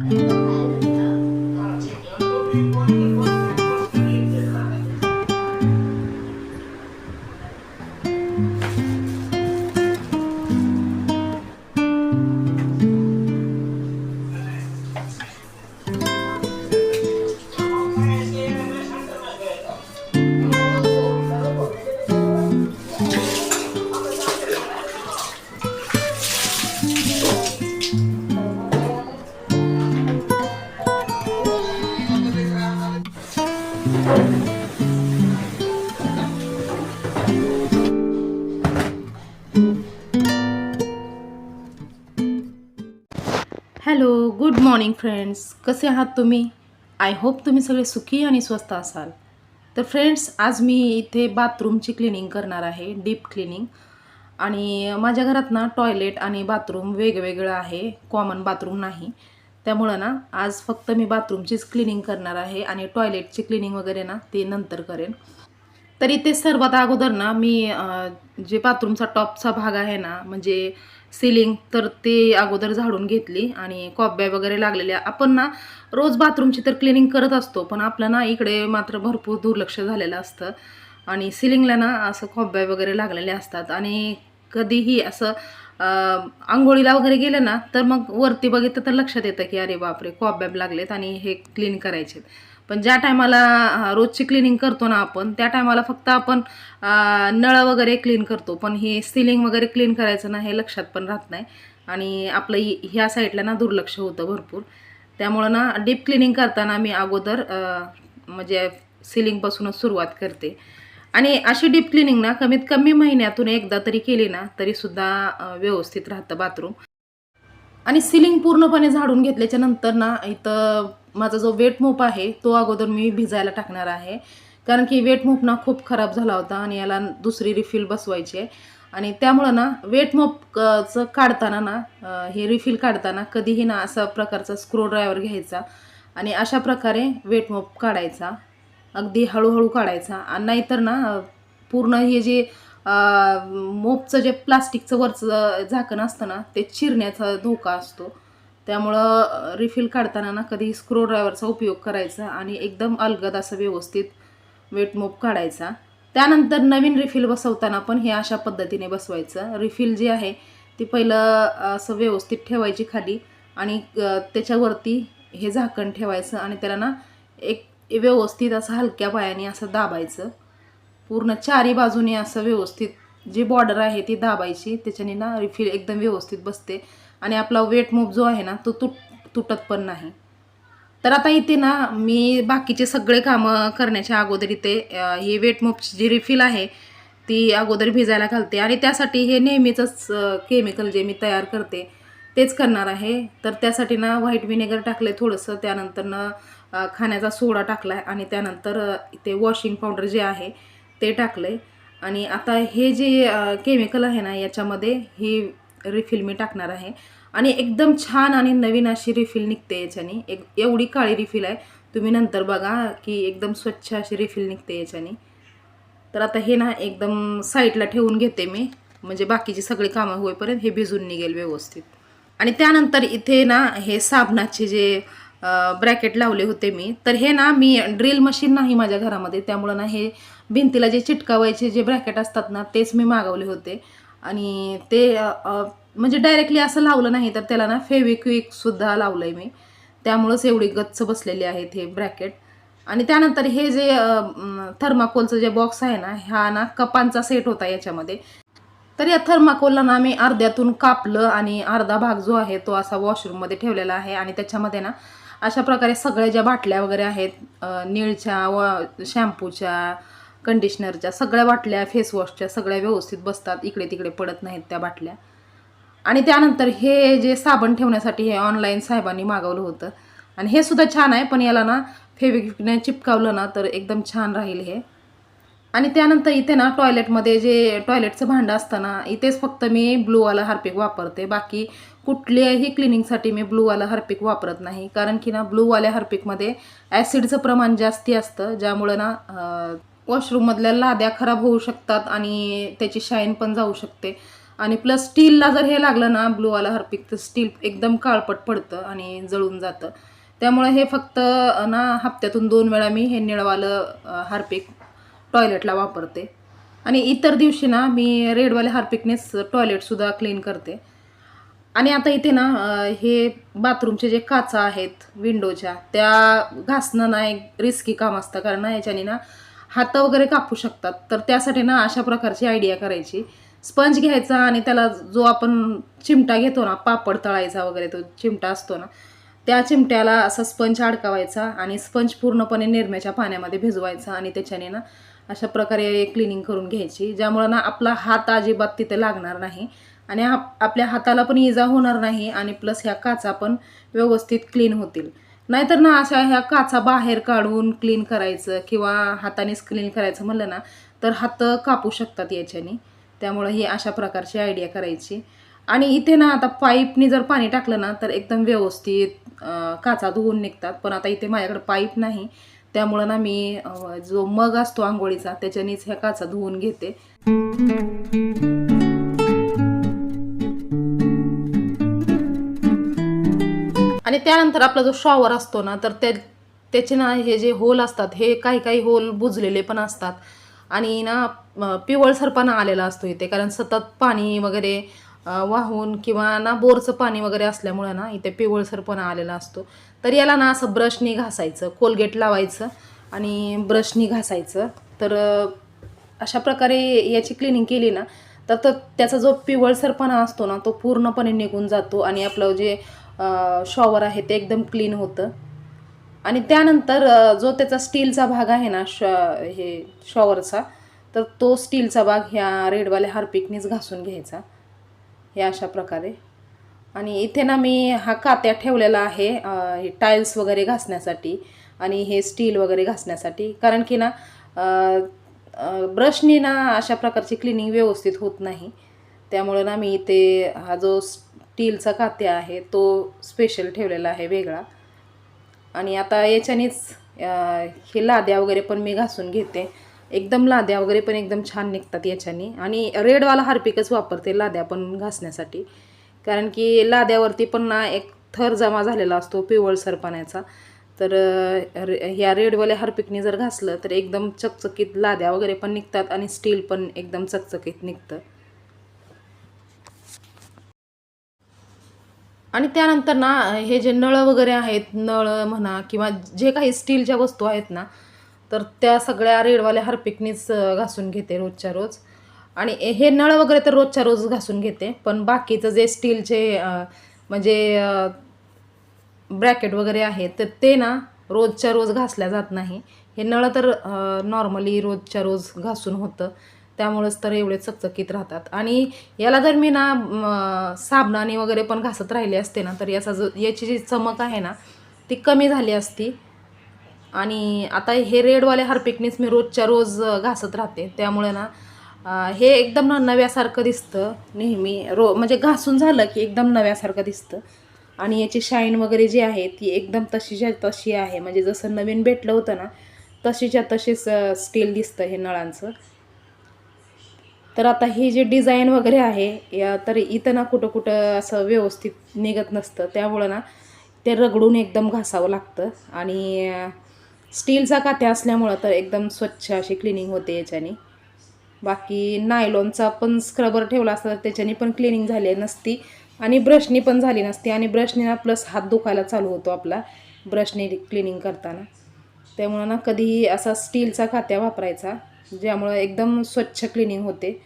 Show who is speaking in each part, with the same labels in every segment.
Speaker 1: Mm-hmm. Hello good morning friends कसे आहात तुम्ही? आय होप तुम्ही सगळे सुखी आणि स्वस्त असाल. तर फ्रेंड्स आज मी इथे बाथरूमची क्लिनिंग करणार आहे डीप क्लिनिंग आणि माझ्या घरात ना टॉयलेट आणि बाथरूम वेगवेगळं आहे. कॉमन बाथरूम नाही. त्यामुळं ना आज फक्त मी बाथरूमचीच क्लिनिंग करणार आहे आणि टॉयलेटची क्लिनिंग वगैरे ना ते नंतर करेन. तर इथे सर्वात अगोदर ना मी जे बाथरूमचा टॉपचा भाग आहे ना म्हणजे सिलिंग तर ते अगोदर झाडून घेतली आणि कॉब्या वगैरे लागलेल्या. आपण ना रोज बाथरूमची तर क्लिनिंग करत असतो पण आपलं ना इकडे मात्र भरपूर दुर्लक्ष झालेलं असतं. आणि सिलिंगला ना असं कॉब्या वगैरे लागलेल्या असतात. आणि कधीही असं आंघोळीला वगैरे गेलं ना तर मग वरती बघितलं तर लक्षात येतं की अरे बापरे कॉब्याब लागलेत आणि हे क्लीन करायचे पण ज्या टायमाला रोजची क्लिनिंग करतो ना आपण त्या टायमाला फक्त आपण नळ वगैरे क्लीन करतो. पण हे सिलिंग वगैरे क्लीन करायचं ना हे लक्षात पण राहत नाही. आणि आपलं ह्या साईडला ना दुर्लक्ष होतं भरपूर. त्यामुळं ना डीप क्लिनिंग करताना मी अगोदर म्हणजे सिलिंगपासूनच सुरुवात करते. आणि अशी डीप क्लिनिंग ना कमीत कमी महिन्यातून एकदा तरी केली ना तरीसुद्धा व्यवस्थित राहतं बाथरूम आणि सिलिंग पूर्णपणे झाडून घेतल्याच्या नंतर ना इथं माझा जो वेट मोप आहे तो अगोदर मी भिजायला टाकणार आहे. कारण की वेट मोप ना खूप खराब झाला होता आणि याला दुसरी रिफिल बसवायची आहे. आणि त्यामुळं ना वेट मोपचं काढताना ना हे रिफिल काढताना कधीही ना असा प्रकारचा स्क्रू ड्रायव्हर घ्यायचा आणि अशा प्रकारे वेट मोप काढायचा. अगदी हळूहळू काढायचा. आणि नाहीतर ना पूर्ण हे जे मोपचं जे प्लास्टिकचं वरचं झाकण असतं ना ते चिरण्याचा धोका असतो. त्यामुळं रिफिल काढताना ना कधी स्क्रू ड्रायव्हरचा उपयोग करायचा आणि एकदम अलगद असं व्यवस्थित वेट मोप काढायचा. त्यानंतर नवीन रिफिल बसवताना पण हे अशा पद्धतीने बसवायचं. रिफिल जी आहे ती पहिलं असं व्यवस्थित ठेवायची खाली आणि त्याच्यावरती हे झाकण ठेवायचं आणि त्याला ना एक व्यवस्थित असं हलक्या पायाने असं दाबायचं. पूर्ण चारी बाजूने असं व्यवस्थित जी बॉर्डर आहे ती दाबायची त्याच्याने ना रिफिल एकदम व्यवस्थित बसते. आणि आपला वेट मूव जो आहे ना तो तुट तुटत पण नाही. तर आता इथे ना मी बाकीचे सगळे कामं करण्याच्या अगोदर इथे ही वेट मूपची जी रिफिल आहे ती अगोदर भिजायला घालते. आणि त्यासाठी हे नेहमीचंच केमिकल जे मी तयार करते तेच करणार आहे. तर त्यासाठी ना व्हाईट विनेगर टाकलं आहे थोडंसं त्यानंतर ना खाण्याचा सोडा टाकला आहे आणि त्यानंतर इथे वॉशिंग पावडर जे आहे ते टाकलं आहे आणि आता हे जे केमिकल आहे ना याच्यामध्ये ही रिफिल मी टाकणार आहे. आणि एकदम छान आणि नवीन अशी रिफिल निघते याच्याने. एक एवढी काळी रिफिल आहे. तुम्ही नंतर बघा की एकदम स्वच्छ अशी रिफिल निघते याच्याने. तर आता हे ना एकदम साईडला ठेवून घेते मी. म्हणजे बाकीची सगळी कामं होईपर्यंत हे भिजून निघेल व्यवस्थित. आणि त्यानंतर इथे ना हे साबणाचे जे ब्रॅकेट लावले होते मी. तर हे ना मी ड्रिल मशीन नाही माझ्या घरामध्ये. त्यामुळं ना हे भिंतीला जे चिटकावायचे जे ब्रॅकेट असतात ना तेच मी मागवले होते. आणि ते म्हणजे डायरेक्टली असं लावलं नाही तर त्याला ना फेविक्विकसुद्धा लावलं आहे मी. त्यामुळंच एवढी गच्च बसलेली आहेत हे ब्रॅकेट आणि त्यानंतर हे जे थर्माकोलचं जे बॉक्स आहे ना हा ना कपांचा सेट होता याच्यामध्ये. तर या थर्माकोलला ना मी अर्ध्यातून कापलं आणि अर्धा भाग जो आहे तो असा वॉशरूममध्ये ठेवलेला आहे. आणि त्याच्यामध्ये ना अशा प्रकारे सगळ्या ज्या बाटल्या वगैरे आहेत नीळच्या निळच्या व शॅम्पूच्या कंडिशनरच्या सगळ्या बाटल्या फेसवॉशच्या सगळ्या व्यवस्थित बसतात इकडे तिकडे पडत नाहीत त्या बाटल्या. आणि त्यानंतर हे जे साबण ठेवण्यासाठी हे ऑनलाईन साहेबांनी मागवलं होतं. आणि हे सुद्धा छान आहे पण याला ना फेविक्विकने चिपकावलं ना तर एकदम छान राहील हे. आणि त्यानंतर इथे ना टॉयलेटमध्ये जे टॉयलेटचं भांडं असतं ना इथेच फक्त मी ब्लूवाला हार्पिक वापरते. बाकी कुठल्याही क्लिनिंगसाठी मी ब्लूवाला हार्पिक वापरत नाही. कारण की ना ब्लूवाल्या हार्पिकमध्ये ॲसिडचं प्रमाण जास्ती असतं ज्यामुळं ना वॉशरूममधल्या लाद्या खराब होऊ शकतात आणि त्याची शाईन पण जाऊ शकते. आणि प्लस स्टीलला जर हे लागलं ना ब्लूवाला हार्पिक तर स्टील एकदम काळपट पडतं आणि जळून जातं. त्यामुळे हे फक्त ना हप्त्यातून दोन वेळा मी हे निळवालं हार्पिक टॉयलेटला वापरते. आणि इतर दिवशी ना मी रेडवाले हार्पिकनेच टॉयलेटसुद्धा क्लीन करते. आणि आता इथे ना हे बाथरूमचे जे काचा आहेत विंडोच्या त्या घासणं ना एक रिस्की काम असतं. कारण ना याच्याने ना हात वगैरे कापू शकतात. तर त्यासाठी ना अशा प्रकारची आयडिया करायची. स्पंज घ्यायचा आणि त्याला जो आपण चिमटा घेतो ना पापड तळायचा वगैरे तो चिमटा असतो ना त्या चिमट्याला असा स्पंज अडकावायचा आणि स्पंज पूर्णपणे निरम्याच्या पाण्यामध्ये भिजवायचा आणि त्याच्याने ना अशा प्रकारे क्लिनिंग करून घ्यायची. ज्यामुळं ना आपला हात अजिबात तिथे लागणार नाही आणि आप आपल्या हाताला पण इजा होणार नाही आणि प्लस ह्या काचा पण व्यवस्थित क्लीन होतील. नाहीतर ना अशा ह्या काचा बाहेर काढून क्लीन करायचं किंवा हातानेच क्लीन करायचं म्हणलं ना तर हात कापू शकतात याच्याने. त्यामुळं ही अशा प्रकारची आयडिया करायची. आणि इथे ना आता पाईपनी जर पाणी टाकलं ना तर एकदम व्यवस्थित काचा धुवून निघतात. पण आता इथे माझ्याकडे पाईप नाही. त्यामुळं ना मी जो मग असतो आंघोळीचा त्याच्यानेच ह्या काचा धुवून घेते. आणि त्यानंतर आपला जो शॉवर असतो ना तर त्या त्याचे ना हे जे होल असतात हे काही काही होल बुजलेले पण असतात. आणि ना पिवळसरपणा आलेला असतो इथे कारण सतत पाणी वगैरे वाहून किंवा ना बोरचं पाणी वगैरे असल्यामुळं ना इथे पिवळसरपणा आलेला असतो. तर याला ना असं ब्रशनी घासायचं कोलगेट लावायचं आणि ब्रशनी घासायचं. तर अशा प्रकारे याची क्लिनिंग केली ना तर त्याचा जो पिवळसरपणा असतो ना तो पूर्णपणे निघून जातो आणि आपलं जे शॉवर आहे ते एकदम क्लीन होतं. आणि त्यानंतर जो त्याचा स्टीलचा भाग आहे ना श हे शॉवरचा तर तो स्टीलचा भाग ह्या रेडवाल्या हार्पिकनीच घासून घ्यायचा. हे अशा प्रकारे. आणि इथे ना मी हा कात्या ठेवलेला आहे हे टाईल्स वगैरे घासण्यासाठी आणि हे स्टील वगैरे घासण्यासाठी. कारण की ना ब्रशनी ना अशा प्रकारची क्लिनिंग व्यवस्थित होत नाही. त्यामुळं ना मी इथे हा जो स्टीलचा कात्या आहे तो स्पेशल ठेवलेला आहे वेगळा. आणि आता याच्यानेच हे लाद्या वगैरे पण मी घासून घेते. एकदम लाद्या वगैरे पण एकदम छान निघतात याच्याने. आणि रेडवाला हार्पिकच वापरते लाद्या पण घासण्यासाठी. कारण की लाद्यावरती पण ना एक थर जमा झालेला असतो पिवळसरपणाचा तर रे- ह्या रेडवाल्या हार्पिकने जर घासलं तर एकदम चकचकीत लाद्या वगैरे पण निघतात आणि स्टील पण एकदम चकचकीत निघतं. आणि त्यानंतर ना हे जे नळ वगैरे आहेत नळ म्हणा किंवा जे काही स्टीलच्या वस्तू आहेत ना तर त्या सगळ्या रेडवाल्या हार्पिकनीच घासून घेते रोजच्या रोज. आणि हे नळ वगैरे तर रोजच्या रोज घासून घेते पण बाकीचं जे स्टीलचे म्हणजे ब्रॅकेट वगैरे आहेत तर ते ना रोजच्या रोज घासल्या जात नाही. हे नळ तर नॉर्मली रोजच्या रोज घासून होतं. त्यामुळेच तर एवढे चकचकीत राहतात. आणि याला जर मी ना साबणाने वगैरे पण घासत राहिले असते ना तर याचा जो याची जी चमक आहे ना ती कमी झाली असती. आणि आता हे रेडवाले हार्पिकनीच मी रोजच्या रोज घासत राहते. त्यामुळे ना हे एकदम ना नव्यासारखं दिसतं नेहमी. रो म्हणजे घासून झालं की एकदम नव्यासारखं दिसतं. आणि याची शाईन वगैरे जी आहे ती एकदम तशीच्या तशी आहे. म्हणजे जसं नवीन भेटलं होतं ना तशीच्या तशीच स्टील दिसतं हे नळांचं. तर आता हे जे डिझाईन वगैरे आहे या तर इथं ना कुठं कुठं असं व्यवस्थित निघत नसतं. त्यामुळं ना ते रगडून एकदम घासावं लागतं. आणि स्टीलचा कात्या असल्यामुळं तर एकदम स्वच्छ अशी क्लिनिंग होते याच्याने. बाकी नायलॉनचा पण स्क्रबर ठेवला असता तर त्याच्याने पण क्लिनिंग झाली नसती. आणि ब्रशनी पण झाली नसती. आणि ब्रशने ना प्लस हात दुखायला चालू होतो आपला ब्रशने क्लिनिंग करताना. त्यामुळं ना कधीही असा स्टीलचा खात्या वापरायचा ज्यामुळं एकदम स्वच्छ क्लिनिंग होते.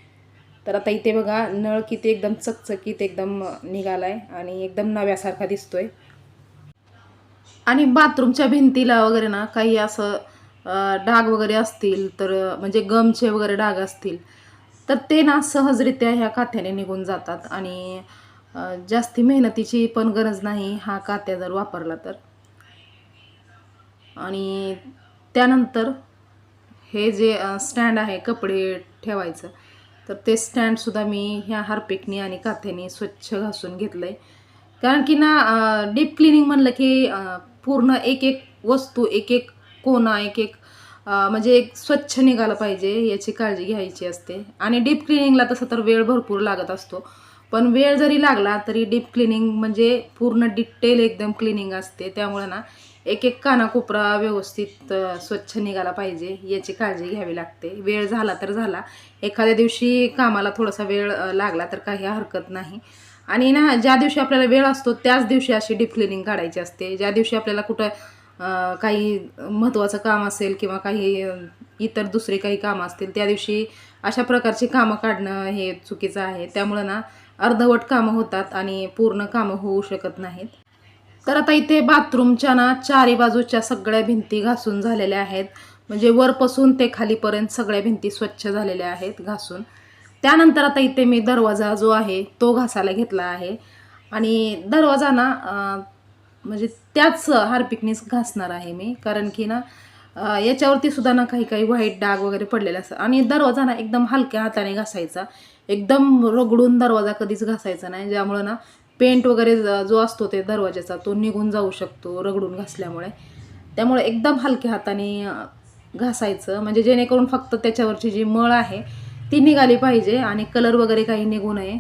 Speaker 1: तर आता इथे बघा नळ किती एकदम चकचकीत एकदम निघाला आहे आणि एकदम नव्यासारखा दिसतोय. आणि बाथरूमच्या भिंतीला वगैरे ना काही असं डाग वगैरे असतील तर म्हणजे गमचे वगैरे डाग असतील तर ते ना सहजरित्या ह्या काथ्याने निघून जातात आणि जास्ती मेहनतीची पण गरज नाही हा कात्या जर वापरला तर. आणि त्यानंतर हे जे स्टँड आहे कपडे ठेवायचं तर ते स्टँडसुद्धा मी ह्या हार्पिकनी आणि काथ्याने स्वच्छ घासून घेतलं आहे कारण की ना डीप क्लिनिंग म्हणलं की पूर्ण एक एक वस्तू एक एक कोणा एक एक म्हणजे एक स्वच्छ निघालं पाहिजे याची काळजी घ्यायची असते. आणि डीप क्लिनिंगला तसं तर वेळ भरपूर लागत असतो. पण वेळ जरी लागला तरी डीप क्लिनिंग म्हणजे पूर्ण डिटेल एकदम क्लिनिंग असते. त्यामुळे ना एक एक कानाकोपरा व्यवस्थित स्वच्छ निघाला पाहिजे याची काळजी घ्यावी लागते. वेळ झाला तर झाला. एखाद्या दिवशी कामाला थोडासा वेळ लागला तर काही हरकत नाही. आणि ना ज्या दिवशी आपल्याला वेळ असतो त्याच दिवशी अशी डीप क्लिनिंग काढायची असते. ज्या दिवशी आपल्याला कुठं काही महत्त्वाचं काम असेल किंवा काही इतर दुसरे काही कामं असतील त्या दिवशी अशा प्रकारची कामं काढणं हे चुकीचं आहे. त्यामुळं ना अर्धवट कामं होतात आणि पूर्ण कामं होऊ शकत नाहीत. तर आता इथे बाथरूमच्या ना चारी बाजूच्या सगळ्या भिंती घासून झालेल्या आहेत. म्हणजे वरपासून ते खालीपर्यंत सगळ्या भिंती स्वच्छ झालेल्या आहेत घासून. त्यानंतर आता इथे मी दरवाजा जो आहे तो घासायला घेतला आहे. आणि दरवाजा ना म्हणजे त्याच हार्पिकनीच घासणार आहे मी. कारण की ना याच्यावरती सुद्धा ना काही काही व्हाईट डाग वगैरे पडलेले असतात. आणि दरवाजा ना एकदम हलक्या हाताने घासायचा. एकदम रगडून दरवाजा कधीच घासायचा नाही. ज्यामुळं ना पेंट वगैरे जो असतो ते दरवाजाचा तो निघून जाऊ शकतो रगडून घासल्यामुळे. त्यामुळे एकदम हलक्या हाताने घासायचं. म्हणजे जेणेकरून फक्त त्याच्यावरची जी मळ आहे ती निघाली पाहिजे आणि कलर वगैरे काही निघू नये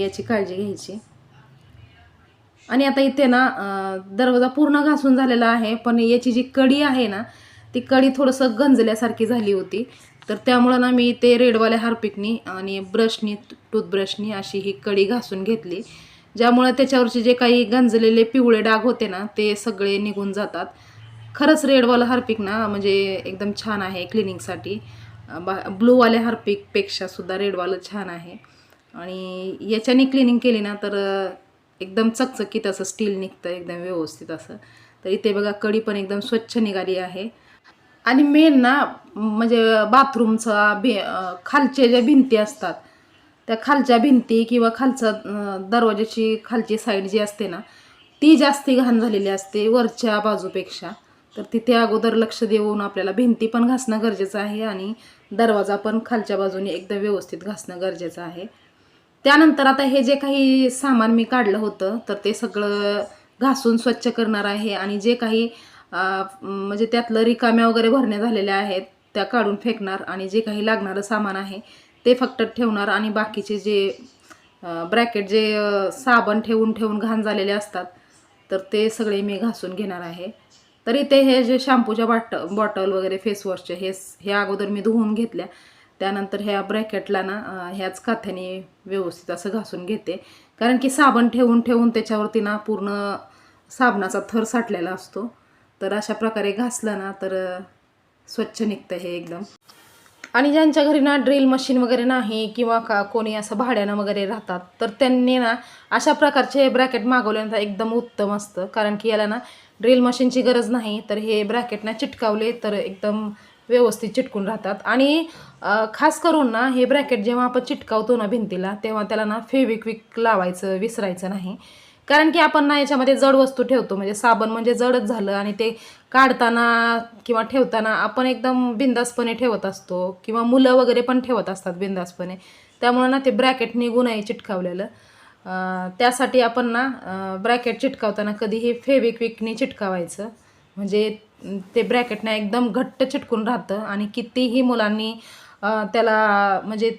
Speaker 1: याची काळजी घ्यायची. आणि आता इथे ना दरवाजा पूर्ण घासून झालेला आहे पण याची जी कडी आहे ना ती कडी थोडंसं गंजल्यासारखी झाली होती. तर त्यामुळं ना मी ते रेडवाल्या हार्पिकनी आणि ब्रशनी टूथब्रशनी अशी ही कडी घासून घेतली. ज्यामुळं त्याच्यावरचे जे काही गंजलेले पिवळे डाग होते ना ते सगळे निघून जातात. खरंच रेडवालं हार्पिक ना म्हणजे एकदम छान आहे क्लिनिंगसाठी. बा ब्लूवाल्या हार्पिकपेक्षा सुद्धा रेडवालं छान आहे. आणि याच्याने क्लिनिंग केली ना तर एकदम चकचकीत असं स्टील निघतं एकदम व्यवस्थित असं. तर इथे बघा कडी पण एकदम स्वच्छ निघाली आहे. आणि मेन ना म्हणजे बाथरूमचा भे खालच्या ज्या भिंती असतात त्या खालच्या भिंती किंवा खालचा दरवाजाची खालची साईड जी असते ना ती जास्ती घाण झालेली असते वरच्या बाजूपेक्षा. तर तिथे अगोदर लक्ष देऊन आपल्याला भिंती पण घासणं गरजेचं आहे आणि दरवाजा पण खालच्या बाजूने एकदम व्यवस्थित घासणं गरजेचं आहे. त्यानंतर आता हे जे काही सामान मी काढलं होतं तर ते सगळं घासून स्वच्छ करणार आहे आणि जे काही म्हणजे त्यातलं रिकाम्या वगैरे भरण्या झालेल्या आहेत त्या काढून फेकणार आणि जे काही लागणारं सामान आहे ते फक्त ठेवणार आणि बाकीचे जे ब्रॅकेट जे साबण ठेवून ठेवून घाण झालेले असतात तर ते सगळे मी घासून घेणार आहे. तर इथे हे जे शॅम्पूच्या बाट बॉटल वगैरे फेसवॉशचे हे हे अगोदर मी धुवून घेतल्या. त्यानंतर ह्या ब्रॅकेटला ना ह्याच काथ्याने व्यवस्थित असं घासून घेते. कारण की साबण ठेवून ठेवून त्याच्यावरती ना पूर्ण साबणाचा थर साठलेला असतो. तर अशा प्रकारे घासलं ना तर स्वच्छ निघतं हे एकदम. आणि ज्यांच्या घरी ना ड्रिल मशीन वगैरे नाही किंवा का कोणी असं भाड्यानं वगैरे राहतात तर त्यांनी ना अशा प्रकारचे ब्रॅकेट मागवल्यानंतर एकदम उत्तम असतं. कारण की याला ना ड्रिल मशीनची गरज नाही तर हे ब्रॅकेट ना चिटकावले तर एकदम व्यवस्थित चिटकून राहतात. आणि खास करून ना हे ब्रॅकेट जेव्हा आपण चिटकावतो ना भिंतीला तेव्हा त्याला ना फेविक्विक लावायचं विसरायचं नाही. कारण की आपण ना याच्यामध्ये जड वस्तू ठेवतो म्हणजे साबण म्हणजे जडच झालं आणि ते काढताना किंवा ठेवताना आपण एकदम बिंदासपणे ठेवत असतो किंवा मुलं वगैरे पण ठेवत असतात बिंदासपणे. त्यामुळे ना ते ब्रॅकेट निघू नये चिटकावलेलं त्यासाठी आपण ना ब्रॅकेट चिटकावताना कधीही फेविक्विकने चिटकावायचं. म्हणजे ते ब्रॅकेटना एकदम घट्ट चिटकून राहतं आणि कितीही मुलांनी त्याला म्हणजे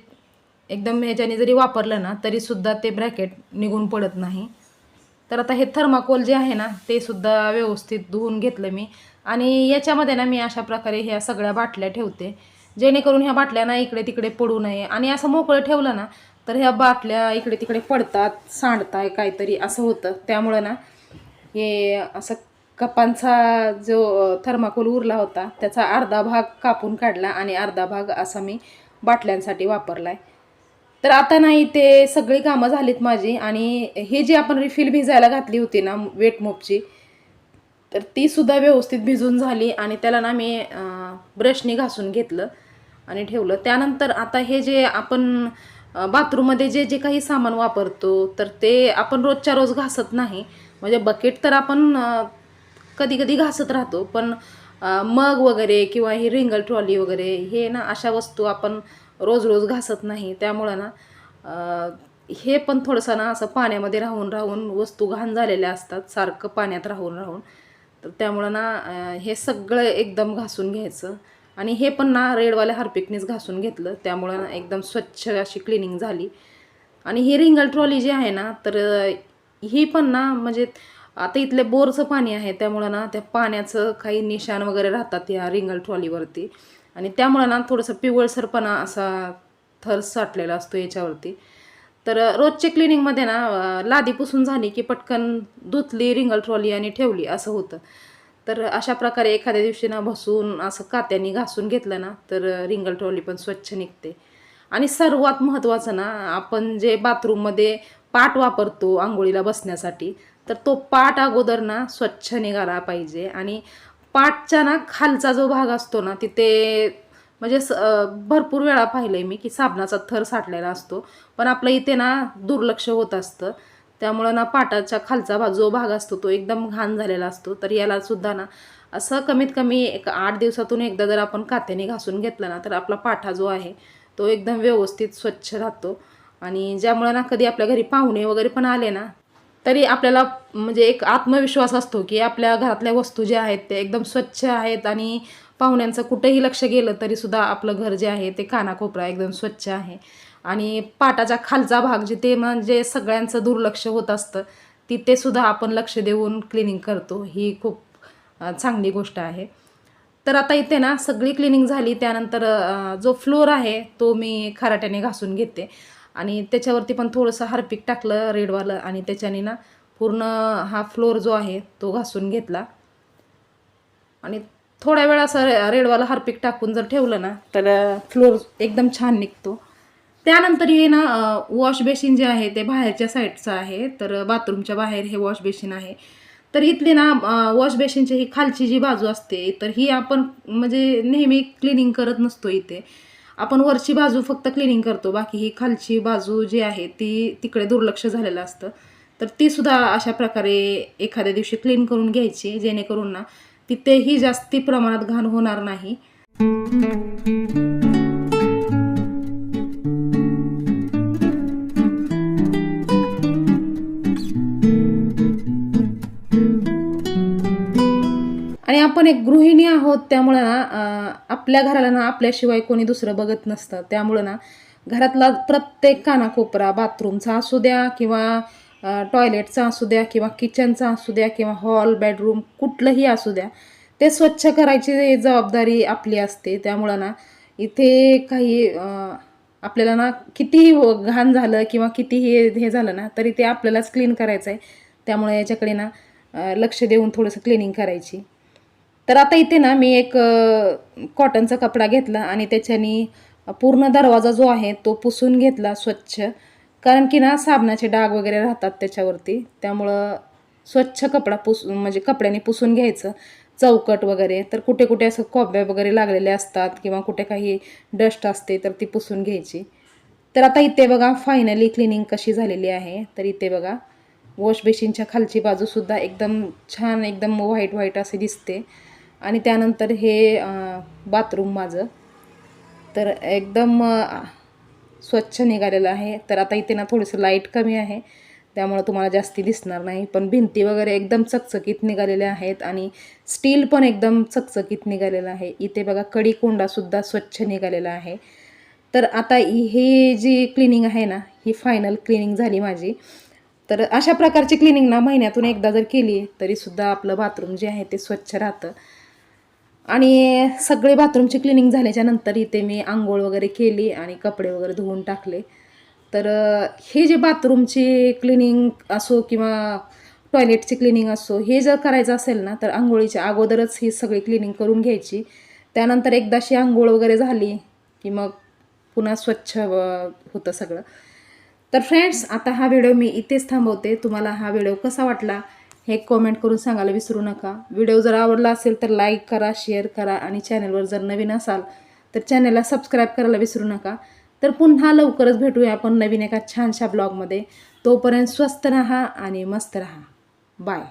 Speaker 1: एकदम ह्याच्याने जरी वापरलं ना तरीसुद्धा ते ब्रॅकेट निघून पडत नाही. तर आता हे थर्माकोल जे आहे ना ते सुद्धा व्यवस्थित धुवून घेतलं मी. आणि याच्यामध्ये ना मी अशा प्रकारे ह्या सगळ्या बाटल्या ठेवते. जेणेकरून ह्या बाटल्या ना इकडे तिकडे पडू नये. आणि असं मोकळं ठेवलं ना तर ह्या बाटल्या इकडे तिकडे पडतात सांडताय काहीतरी असं होतं. त्यामुळं ना हे असं कपांचा जो थर्माकोल उरला होता त्याचा अर्धा भाग कापून काढला आणि अर्धा भाग असा मी बाटल्यांसाठी वापरला आहे तर आता नाही ते सगळी कामं झालीत माझी आणि हे जी आपण रिफिल भिजायला घातली होती ना वेट मोपची तर ती सुद्धा व्यवस्थित भिजून झाली आणि त्याला ना मी ब्रशने घासून घेतलं आणि ठेवलं. त्यानंतर आता हे जे आपण बाथरूममध्ये जे जे काही सामान वापरतो तर ते आपण रोजच्या रोज घासत नाही. म्हणजे बकेट तर आपण कधी कधी घासत राहतो पण मग वगैरे किंवा ही रिंगल ट्रॉली वगैरे हे ना अशा वस्तू आपण रोज रोज घासत नाही. त्यामुळं ना हे पण थोडंसं ना असं पाण्यामध्ये राहून राहून वस्तू घाण झालेल्या असतात. सारखं पाण्यात राहून राहून. तर त्यामुळं ना हे सगळं एकदम घासून घ्यायचं. आणि हे पण ना रेडवाल्या हार्पिकनीच घासून घेतलं. त्यामुळं ना एकदम स्वच्छ अशी क्लिनिंग झाली. आणि ही रिंगल ट्रॉली जी आहे ना तर ही पण ना म्हणजे आता इथले बोरचं पाणी आहे. त्यामुळं ना त्या पाण्याचं काही निशाण वगैरे राहतात या रिंगल ट्रॉलीवरती. आणि त्यामुळं ना थोडंसं पिवळसरपणा असा थर साठलेला असतो याच्यावरती. तर रोजचे रोजच्या क्लिनिंगमध्ये ना लादी पुसून झाली की पटकन धुतली रिंगल ट्रॉली आणि ठेवली असं होतं. तर अशा प्रकारे एखाद्या दिवशी ना भसून असं कात्याने घासून घेतलं ना तर रिंगल ट्रॉली पण स्वच्छ निघते. आणि सर्वात महत्त्वाचं ना आपण जे बाथरूममध्ये पाट वापरतो आंघोळीला बसण्यासाठी तर तो पाट अगोदर ना स्वच्छ निघाला पाहिजे. आणि पाटच्या ना खालचा जो भाग असतो ना तिथे म्हणजे स भरपूर वेळा पाहिलं आहे मी की साबणाचा थर साठलेला असतो. पण आपलं इथे ना दुर्लक्ष होत असतं. त्यामुळं ना पाटाच्या खालचा भाग जो भाग असतो तो एकदम घाण झालेला असतो. तर याला सुद्धा ना असं कमीत कमी एक आठ दिवसातून एकदा जर आपण कात्याने घासून घेतला ना तर आपला पाठा जो आहे तो एकदम व्यवस्थित स्वच्छ राहतो. आणि ज्यामुळं ना कधी आपल्या घरी पाहुणे वगैरे पण आले ना तरी आपल्याला म्हणजे एक आत्मविश्वास असतो की आपल्या घरातल्या वस्तू ज्या आहेत ते एकदम स्वच्छ आहेत आणि पाहुण्यांचं कुठेही लक्ष गेलं तरीसुद्धा आपलं घर जे आहे ते कानाकोपरा एकदम स्वच्छ आहे. आणि पाटाच्या खालचा भाग जिथे म्हणजे सगळ्यांचं दुर्लक्ष होत असतं तिथेसुद्धा आपण लक्ष देऊन क्लिनिंग करतो. ही खूप चांगली गोष्ट आहे. तर आता इथे ना सगळी क्लिनिंग झाली त्यानंतर जो फ्लोर आहे तो मी खराट्याने घासून घेते. आणि त्याच्यावरती पण थोडंसं हार्पिक टाकलं रेडवालं आणि त्याच्याने ना पूर्ण हा फ्लोर जो आहे तो घासून घेतला. आणि थोड्या वेळ असं रेडवाला हार्पिक टाकून जर ठेवलं ना तर फ्लोर एकदम छान निघतो. त्यानंतर हे ना वॉश बेसिन जे आहे ते बाहेरच्या साईडचं आहे तर बाथरूमच्या बाहेर हे वॉश बेसिन आहे. तर इथली ना वॉश बेसिनची ही खालची जी बाजू असते तर ही आपण म्हणजे नेहमी क्लिनिंग करत नसतो इथे. आपण वरची बाजू फक्त क्लिनिंग करतो बाकी ही खालची बाजू जी आहे ती तिकडे दुर्लक्ष झालेलं असतं. तर ती सुद्धा अशा प्रकारे एखाद्या दिवशी क्लीन करून घ्यायची जेणेकरून ना तिथेही जास्ती प्रमाणात घाण होणार नाही. आणि आपण एक गृहिणी आहोत त्यामुळं ना आपल्या घराला ना आपल्याशिवाय कोणी दुसरं बघत नसतं. त्यामुळं ना घरातला प्रत्येक कानाकोपरा बाथरूमचा असू द्या किंवा टॉयलेटचा असू द्या किंवा किचनचा असू द्या किंवा हॉल बेडरूम कुठलंही असू द्या ते स्वच्छ करायची जबाबदारी आपली असते. त्यामुळं ना इथे काही आपल्याला ना कितीही घाण झालं किंवा कितीही हे झालं ना तरी ते आपल्यालाच क्लीन करायचं आहे त्यामुळे याच्याकडे ना लक्ष देऊन थोडंसं क्लिनिंग करायची. तर आता इथे ना मी एक कॉटनचा कपडा घेतला आणि त्याच्यानी पूर्ण दरवाजा जो आहे तो पुसून घेतला स्वच्छ. कारण की ना साबणाचे डाग वगैरे राहतात त्याच्यावरती. त्यामुळं स्वच्छ कपडा पुस म्हणजे कपड्याने पुसून घ्यायचं. चौकट वगैरे. तर कुठे कुठे असं कोब्या वगैरे लागलेले असतात किंवा कुठे काही डस्ट असते तर ती पुसून घ्यायची. तर आता इथे बघा फायनली क्लिनिंग कशी झालेली आहे. तर इथे बघा वॉश बेसिनच्या खालची बाजूसुद्धा एकदम छान एकदम व्हाईट व्हाईट असे दिसते. आणि त्यानंतर हे बाथरूम माझं. तर एकदम स्वच्छ निघालेलं आहे. तर आता इथे ना थोडंसं लाइट कमी आहे. त्यामुळं तुम्हाला जास्ती दिसणार नाही. पण भिंती वगैरे एकदम चकचकीत निघालेल्या आहेत आणि स्टील पण एकदम चकचकीत निघालेलं आहे. इथे बघा कडी कोंडासुद्धा स्वच्छ निघालेला आहे. तर आता ही जी क्लिनिंग आहे ना ही फायनल क्लिनिंग झाली माझी. तर अशा प्रकारची क्लिनिंग ना महिन्यातून एकदा जर केली तरीसुद्धा आपलं बाथरूम जे आहे ते स्वच्छ राहतं. आणि सगळे बाथरूमची क्लिनिंग झाल्याच्यानंतर इथे मी आंघोळ वगैरे केली आणि कपडे वगैरे धुवून टाकले. तर हे जे बाथरूमची क्लिनिंग असो किंवा टॉयलेटची क्लिनिंग असो हे जर करायचं असेल ना तर आंघोळीच्या अगोदरच ही सगळी क्लिनिंग करून घ्यायची. त्यानंतर एकदाशी आंघोळ वगैरे झाली की मग पुन्हा स्वच्छ होतं सगळं. तर फ्रेंड्स आता हा व्हिडिओ मी इथेच थांबवते. तुम्हाला हा व्हिडिओ कसा वाटला हे कॉमेंट करून सांगायला विसरू नका. व्हिडिओ जर आवडला असेल तर लाईक करा शेअर करा आणि चॅनलवर जर नवीन असाल तर चॅनलला सबस्क्राईब करायला विसरू नका. तर पुन्हा लवकरच भेटूया आपण नवीन एका छानशा ब्लॉगमध्ये तोपर्यंत स्वस्त राहा आणि मस्त राहा. बाय